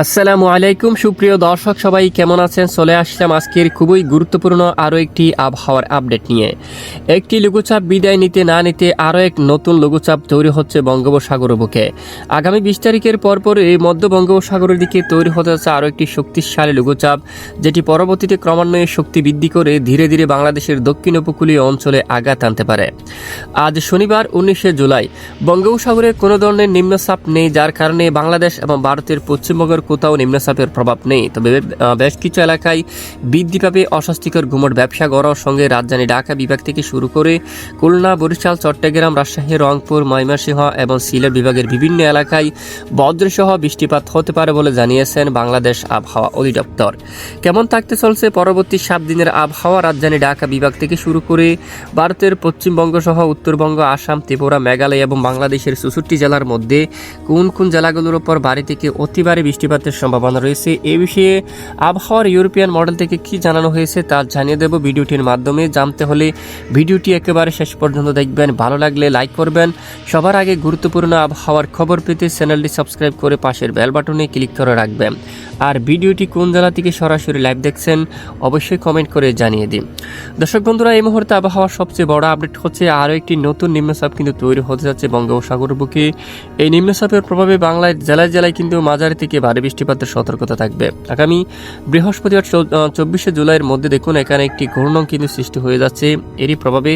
আসসালামু আলাইকুম, সুপ্রিয় দর্শক সবাই, কেমন আছেন? চলে আসলাম আজকের খুবই গুরুত্বপূর্ণ আরও একটি আবহাওয়ার আপডেট নিয়ে। একটি লঘুচাপ বিদায় নিতে না নিতে আরও এক নতুন লঘুচাপ তৈরি হচ্ছে বঙ্গোপসাগর বুকে। আগামী বিশ তারিখের পরপর এই মধ্য বঙ্গোপসাগরের দিকে তৈরি হতে যাচ্ছে আরও একটি শক্তিশালী লঘুচাপ, যেটি পরবর্তীতে ক্রমান্বয়ে শক্তি বৃদ্ধি করে ধীরে ধীরে বাংলাদেশের দক্ষিণ উপকূলীয় অঞ্চলে আঘাত আনতে পারে। আজ শনিবার, উনিশে জুলাই, বঙ্গোপসাগরে কোনো ধরনের নিম্নচাপ নেই, যার কারণে বাংলাদেশ এবং ভারতের পশ্চিমবঙ্গের কোথাও নিম্নচাপের প্রভাব নেই। তবে বেশ কিছু এলাকায় বৃদ্ধি পাবে অস্বস্তিকর ঘুমট ব্যবসা গড়ার সঙ্গে রাজধানী ঢাকা বিভাগ থেকে শুরু করে খুলনা, বরিশাল, চট্টগ্রাম, রাজশাহী, রংপুর, ময়মনসিংহ এবং সিলেট বিভাগের বিভিন্ন এলাকায় বজ্রসহ বৃষ্টিপাত হতে পারে বলে জানিয়েছেন বাংলাদেশ আবহাওয়া অধিদপ্তর। কেমন থাকতে চলছে পরবর্তী সাত দিনের আবহাওয়া? রাজধানী ঢাকা বিভাগ থেকে শুরু করে ভারতের পশ্চিমবঙ্গ সহ উত্তরবঙ্গ, আসাম, ত্রিপুরা, মেঘালয় এবং বাংলাদেশের চৌষট্টি জেলার মধ্যে কোন কোন জেলাগুলোর উপর বাড়ি থেকে অতিবারে বৃষ্টিপাতের সম্ভাবনা রয়েছে। এ বিষয়ে আবহাওয়ার ইউরোপিয়ান মডেল থেকে কি জানানো হয়েছে তা জানিয়ে দেব ভিডিওটির মাধ্যমে। জানতে হলে ভিডিওটি একেবারে শেষ পর্যন্ত দেখবেন। ভালো লাগলে লাইক করবেন। সবার আগে গুরুত্বপূর্ণ আবহাওয়ার খবর পেতে চ্যানেলটি সাবস্ক্রাইব করে পাশের বেল বাটনে ক্লিক করে রাখবেন। আর ভিডিওটি কোন জেলা থেকে সরাসরি লাইভ দেখছেন অবশ্যই কমেন্ট করে জানিয়ে দিন। দর্শক বন্ধুরা, এই মুহূর্তে আবহাওয়ার সবচেয়ে বড় আপডেট হচ্ছে আরও একটি নতুন নিম্নচাপ কিন্তু তৈরি হতে যাচ্ছে বঙ্গোপসাগর বুকে। এই নিম্নচাপের প্রভাবে বাংলায় জেলায় জেলায় কিন্তু মাঝারি থেকে ভারী বৃষ্টিপাতের সতর্কতা থাকবে। আগামী বৃহস্পতিবার চব্বিশে জুলাইয়ের মধ্যে দেখুন, এখানে একটি ঘূর্ণন কিন্তু সৃষ্টি হয়ে যাচ্ছে। এরই প্রভাবে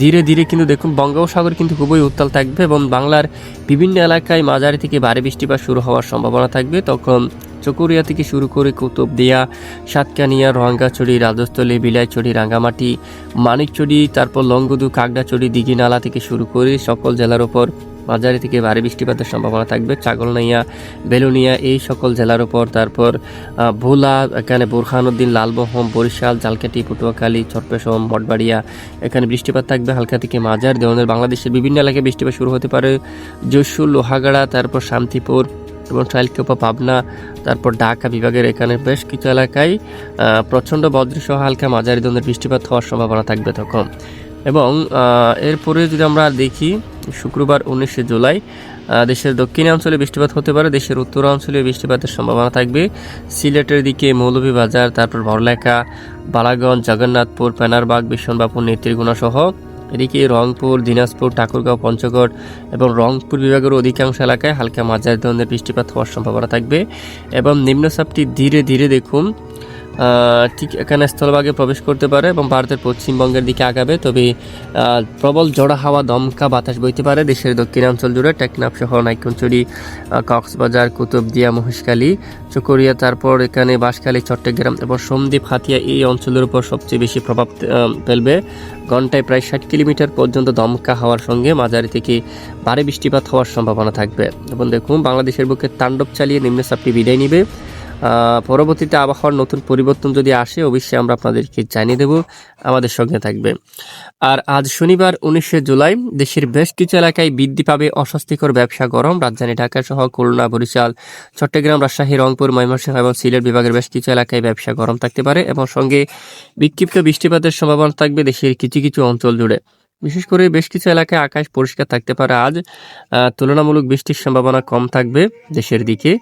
ধীরে ধীরে কিন্তু দেখুন, বঙ্গোপসাগর কিন্তু খুবই উত্তাল থাকবে এবং বাংলার বিভিন্ন এলাকায় মাঝারি থেকে ভারী বৃষ্টিপাত শুরু হওয়ার সম্ভাবনা থাকবে। তখন চকুরিয়া থেকে শুরু করে কুতুবদিয়া, সাতকানিয়া রঙ্গাছড়ি রাজস্থলী, বিলাইছড়ি, রাঙ্গামাটি মানিকচড়ি তারপর লঙ্গদু কাকড়াছড়ি, দিঘিনালা থেকে শুরু করে সকল জেলার ওপর মাঝারি থেকে ভারী বৃষ্টিপাতের সম্ভাবনা থাকবে। চাগলনাইয়া, বেলুনিয়া এই সকল জেলার উপর। তারপর ভোলা, এখানে বোরখানুদ্দিন লালমোহম বরিশাল জালকাটি পটুয়াখালী, চট্টগ্রাম মঠবাড়িয়া এখানে বৃষ্টিপাত থাকবে হালকা থেকে মাঝার। ধরনের বাংলাদেশের বিভিন্ন এলাকায় বৃষ্টিপাত শুরু হতে পারে। যশোর, লোহাগাড়া, তারপর শান্তিপুর এবং ট্রাইলকেপা পাবনা, তারপর ঢাকা বিভাগের এখানে বেশ কিছু এলাকায় প্রচণ্ড বজ্রসহ হালকা মাঝারি ধরনের বৃষ্টিপাত হওয়ার সম্ভাবনা থাকবে তখন। এবং এরপরে যদি আমরা দেখি শুক্রবার উনিশে জুলাই দেশের দক্ষিণাঞ্চলে বৃষ্টিপাত হতে পারে, দেশের উত্তরাঞ্চলে বৃষ্টিপাতের সম্ভাবনা থাকবে। সিলেটের দিকে মৌলভীবাজার, তারপর ভরলেখা বালাগঞ্জ, জগন্নাথপুর পেনারবাগ বিশ্বনবাপুর নেত্রীগুণা সহ। এদিকে রংপুর, দিনাজপুর, ঠাকুরগাঁও, পঞ্চগড় এবং রংপুর বিভাগের অধিকাংশ এলাকায় হালকা মাঝারি ধরনের বৃষ্টিপাত হওয়ার সম্ভাবনা থাকবে। এবং নিম্নচাপটি ধীরে ধীরে দেখুন ঠিক এখানে স্থলভাগে প্রবেশ করতে পারে এবং ভারতের পশ্চিমবঙ্গের দিকে আগাবে। তবে প্রবল জোড়া হাওয়া, দমকা বাতাস বইতে পারে। দেশের দক্ষিণাঞ্চল জুড়ে টেকনাফ শহর নাইকুঞ্চুরি কক্সবাজার, কুতুবদিয়া, মহেশখালী, চকরিয়া, তারপর এখানে বাঁশখালী, চট্টগ্রাম এবং সন্দ্বীপ হাতিয়া এই অঞ্চলের উপর সবচেয়ে বেশি প্রভাব ফেলবে। ঘন্টায় প্রায় ষাট কিলোমিটার পর্যন্ত দমকা হওয়ার সঙ্গে মাঝারি থেকে ভারী বৃষ্টিপাত হওয়ার সম্ভাবনা থাকবে। এবং দেখুন, বাংলাদেশের বুকে তাণ্ডব চালিয়ে নিম্নচাপটি বিদায় নিবে। পরবর্তীতে আবহাওয়ার নতুন পরিবর্তন যদি আসে, অবশ্যই আমরা আপনাদেরকে জানিয়ে দেব আমাদের সঙ্গে থাকবে। আর আজ শনিবার উনিশে জুলাই, দেশের বেশ কিছু এলাকায় বৃদ্ধি পাবে অস্বস্তিকর ব্যবসা গরম। রাজধানী ঢাকা সহ খুলনা, বরিশাল, চট্টগ্রাম, রাজশাহী, রংপুর, ময়মনসিংহ এবং সিলেট বিভাগের বেশ কিছু এলাকায় ব্যবসা গরম থাকতে পারে এবং সঙ্গে বিক্ষিপ্ত বৃষ্টিপাতের সম্ভাবনা থাকবে দেশের কিছু কিছু অঞ্চল জুড়ে। বিশেষ করে বেশ কিছু এলাকায় আকাশ পরিষ্কার থাকতে পারে। আজ তুলনামূলক বৃষ্টির সম্ভাবনা কম থাকবে দেশের দিকে।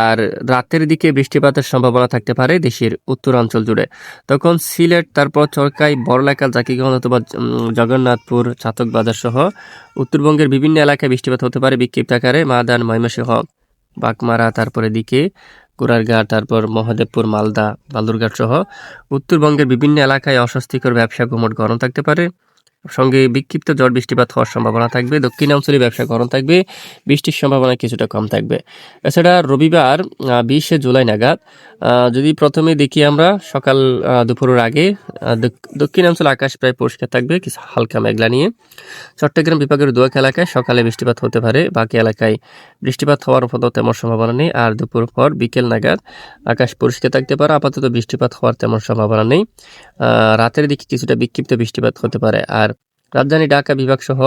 আর রাতের দিকে বৃষ্টিপাতের সম্ভাবনা থাকতে পারে দেশের উত্তরাঞ্চল জুড়ে। তখন সিলেট, তারপর চরকাই বড়লেখা জাকিগঞ্জ অথবা জগন্নাথপুর চাতক বাজার সহ উত্তরবঙ্গের বিভিন্ন এলাকায় বৃষ্টিপাত হতে পারে বিক্ষিপ্ত আকারে। মাদান ময়মনসিংহ, বাগমারা, তারপরে দিকে কুড়ারঘাট তারপর মহাদেবপুর, মালদা বালুরঘাট সহ উত্তরবঙ্গের বিভিন্ন এলাকায় অস্বস্তিকর ব্যবসা ঘুমট গরম থাকতে পারে। সঙ্গে বিক্ষিপ্ত ঝড় বৃষ্টিপাত হওয়ার সম্ভাবনা থাকবে। দক্ষিণাঞ্চলে ব্যবসা গরম থাকবে, বৃষ্টির সম্ভাবনা কিছুটা কম থাকবে। এছাড়া রবিবার বিশে জুলাই নাগাদ যদি প্রথমে দেখি আমরা, সকাল দুপুরের আগে দক্ষিণাঞ্চল আকাশ প্রায় পরিষ্কার থাকবে, কিছু হালকা মেঘলা নিয়ে। চট্টগ্রাম বিভাগের দোয়াক এলাকায় সকালে বৃষ্টিপাত হতে পারে, বাকি এলাকায় বৃষ্টিপাত হওয়ার মতো তেমন সম্ভাবনা নেই। আর দুপুর পর বিকেল নাগাদ আকাশ পরিষ্কার থাকতে পারে, আপাতত বৃষ্টিপাত হওয়ার তেমন সম্ভাবনা নেই। রাতের দিকে কিছুটা বিক্ষিপ্ত বৃষ্টিপাত হতে পারে। আর রাজধানী ঢাকা বিভাগ সহ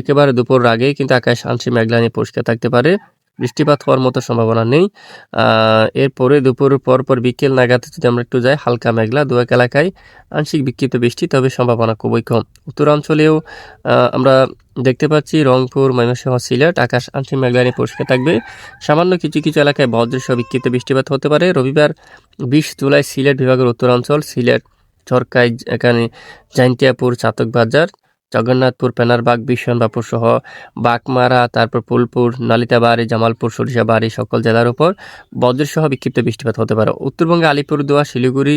একেবারে দুপুর আগে কিন্তু আকাশ আংশিক মেঘলা নিয়ে পরিষ্কার থাকতে পারে। বৃষ্টিপাত হওয়ার মতো সম্ভাবনা নেই। এরপরে দুপুর পর পর বিকেল নাগাদ যদি আমরা একটু যাই, হালকা মেঘলা দু এক এলাকায় আংশিক বিক্ষিপ্ত বৃষ্টি, তবে সম্ভাবনা খুবই কম। উত্তরাঞ্চলেও আমরা দেখতে পাচ্ছি রংপুর, ময়মনসিংহ, সিলেট, আকাশ আংশিক মেঘলা নিয়ে পরিষ্কার থাকবে। সামান্য কিছু কিছু এলাকায় বজ্রসহ বিক্ষিপ্ত বৃষ্টিপাত হতে পারে। রবিবার বিশ জুলাই সিলেট বিভাগের উত্তরাঞ্চল, সিলেট চরকাই এখানে জাইন্টিয়াপুর চাতক বাজার, জগন্নাথপুর, পেনারবাগ বিশ্বনবাপুর সহ বাগমারা, তারপর ফুলপুর নালিতাবাড়ি, জামালপুর, সরিষাবাড়ি সকল জেলার উপর বজ্রসহ বিক্ষিপ্ত বৃষ্টিপাত হতে পারে। উত্তরবঙ্গে আলিপুরদুয়ার শিলিগুড়ি,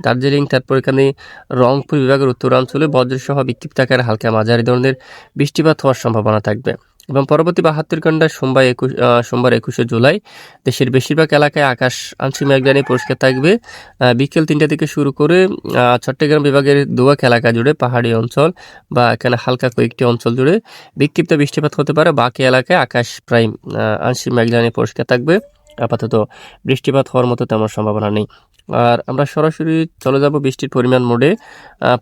দার্জিলিং, তারপর এখানে রংপুর বিভাগের উত্তরাঞ্চলে বজ্রসহ বিক্ষিপ্ত আকারে হালকা মাঝারি ধরনের বৃষ্টিপাত হওয়ার সম্ভাবনা থাকবে। এবং পরবর্তী বাহাত্তর ঘন্টায় সোমবার একুশ সোমবার একুশে জুলাই দেশের বেশিরভাগ এলাকায় আকাশ আংশিক মেঘলানি পরিষ্কার থাকবে। বিকেল তিনটা থেকে শুরু করে চট্টগ্রাম বিভাগের দোয়াক এলাকা জুড়ে পাহাড়ি অঞ্চল বা এখানে হালকা কয়েকটি অঞ্চল জুড়ে বিক্ষিপ্ত বৃষ্টিপাত হতে পারে। বাকি এলাকায় আকাশ প্রায় আংশিক মেঘলানি পরিষ্কার থাকবে। আপাতত বৃষ্টিপাত হওয়ার মতো তেমন সম্ভাবনা নেই। আর আমরা সরাসরি চলে যাব বৃষ্টির পরিমাণ মোডে।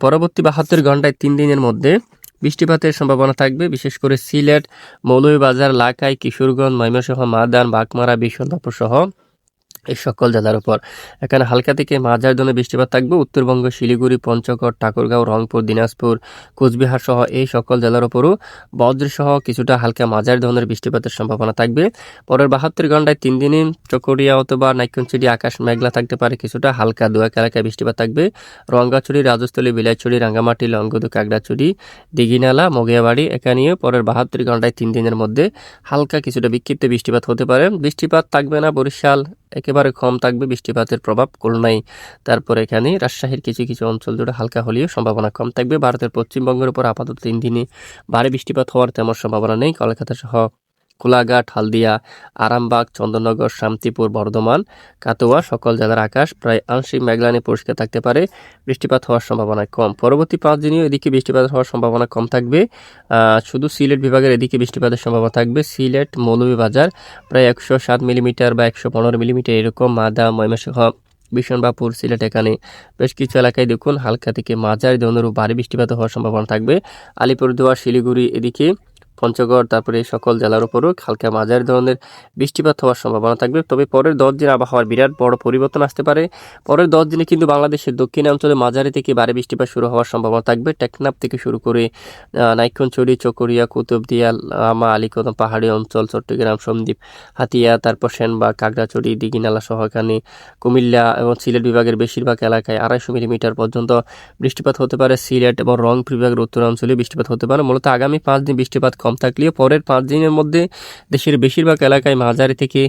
পরবর্তী বাহাত্তর ঘন্টায় তিন দিনের মধ্যে বৃষ্টিপাতের সম্ভাবনা থাকবে বিশেষ করে সিলেট মৌলভীবাজার লাকাই কিশোরগঞ্জ ময়মনসিংহ মাদান বাগমারা বিশ্বনাথপুর সহ এই সকল জেলার উপর। এখানে হালকা থেকে মাঝার ধরনের বৃষ্টিপাত থাকবে। উত্তরবঙ্গ, শিলিগুড়ি, পঞ্চগড়, ঠাকুরগাঁও, রংপুর, দিনাজপুর কোচবিহার সহ এই সকল জেলার উপরও বজ্রসহ কিছুটা হালকা মাঝার ধরনের বৃষ্টিপাতের সম্ভাবনা থাকবে। পরের বাহাত্তর ঘন্টায় তিন দিনে চকরিয়া অথবা নাইকনচিড়ি আকাশ মেঘলা থাকতে পারে। কিছুটা হালকা দু এক এলাকায় বৃষ্টিপাত থাকবে। রঙ্গাচুরি, রাজস্থলী, বিলাইচুরি, রাঙ্গামাটি লঙ্গদু কাগড়াচুরি দিঘিনালা, মগিয়াবাড়ি এখানেও পরের বাহাত্তর ঘন্টায় তিন দিনের মধ্যে হালকা কিছুটা বিক্ষিপ্ত বৃষ্টিপাত হতে পারে। বৃষ্টিপাত থাকবে না বরিশাল একেবারে কম থাকবে, বৃষ্টিপাতের প্রভাব খুলনায়। তারপর এখানে রাজশাহীর কিছু কিছু অঞ্চল জুড়ে হালকা হলেও সম্ভাবনা কম থাকবে। ভারতের পশ্চিমবঙ্গের উপর আপাতত তিন দিনে ভারী বৃষ্টিপাত হওয়ার তেমন সম্ভাবনা নেই। কলকাতা সহ কোলাঘাট, হালদিয়া, আরামবাগ, চন্দননগর, শান্তিপুর, বর্ধমান, কাটোয়া সকল জেলার আকাশ প্রায় আংশিক মেঘলানি পরিষ্কার থাকতে পারে। বৃষ্টিপাত হওয়ার সম্ভাবনা কম। পরবর্তী পাঁচ দিনেও এদিকে বৃষ্টিপাত হওয়ার সম্ভাবনা কম থাকবে। শুধু সিলেট বিভাগের এদিকে বৃষ্টিপাতের সম্ভাবনা থাকবে। সিলেট, মৌলভীবাজার প্রায় একশো সাত মিলিমিটার বা একশো পনেরো মিলিমিটার এরকম মাদা, ময়মনসিংহ বিশনবাপুর সিলেট এখানে বেশ কিছু এলাকায় দেখুন হালকা থেকে মাঝারি ধরনের ভারী বৃষ্টিপাত হওয়ার সম্ভাবনা থাকবে। আলিপুরদুয়ার, শিলিগুড়ি এদিকে পঞ্চগড়, তারপরে সকল জেলার উপরও হালকা মাঝারি ধরনের বৃষ্টিপাত হওয়ার সম্ভাবনা থাকবে। তবে পরের দশ দিন আবহাওয়ার বিরাট বড় পরিবর্তন আসতে পারে। পরের দশ দিনে কিন্তু বাংলাদেশের দক্ষিণাঞ্চলে মাঝারি থেকে ভারী বৃষ্টিপাত শুরু হওয়ার সম্ভাবনা থাকবে। টেকনাফ থেকে শুরু করে নাইক্ষণছড়ি চকরিয়া কুতুবদিয়া আমা, আলিকদম পাহাড়ি অঞ্চল, চট্টগ্রাম, সন্দ্বীপ, হাতিয়া, তারপর সেনবাগ কাকড়াছড়ি দিঘিনালা সহ কুমিল্লা এবং সিলেট বিভাগের বেশিরভাগ এলাকায় আড়াইশো মিলিমিটার পর্যন্ত বৃষ্টিপাত হতে পারে। সিলেট এবং রংপুর বিভাগের উত্তরাঞ্চলে বৃষ্টিপাত হতে পারে। মূলত আগামী পাঁচ দিন বৃষ্টিপাত কম থাকলেও পরের পাঁচ দিনের মধ্যে দেশের বেশিরভাগ এলাকায় মাঝারি থেকে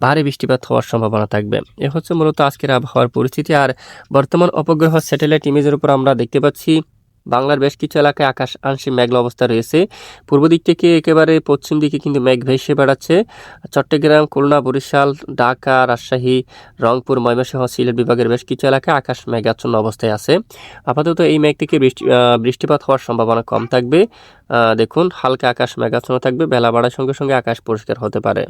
ভারী বৃষ্টিপাত হওয়ার সম্ভাবনা থাকবে। এ হচ্ছে মূলত আজকের আবহাওয়ার পরিস্থিতি। আর বর্তমান অপগ্রহ স্যাটেলাইট ইমেজের উপর আমরা দেখতে পাচ্ছি বাংলার বেশ কিছু এলাকায় আকাশ আংশিক মেঘলা অবস্থা রয়েছে। পূর্ব দিক থেকে একেবারে পশ্চিম দিকে কিন্তু মেঘ ভেসে বেড়াচ্ছে। চট্টগ্রাম, খুলনা, বরিশাল, ঢাকা, রাজশাহী, রংপুর, ময়মনসিংহ, সিলেট বিভাগের বেশ কিছু এলাকায় আকাশ মেঘাচ্ছন্ন অবস্থায় আছে। আপাতত এই মেঘ থেকে বৃষ্টি বৃষ্টিপাত হওয়ার সম্ভাবনা কম থাকবে। দেখুন, হালকা আকাশ মেঘাচ্ছন্ন থাকবে। বেলা বাড়ার সঙ্গে সঙ্গে আকাশ পরিষ্কার হতে পারে।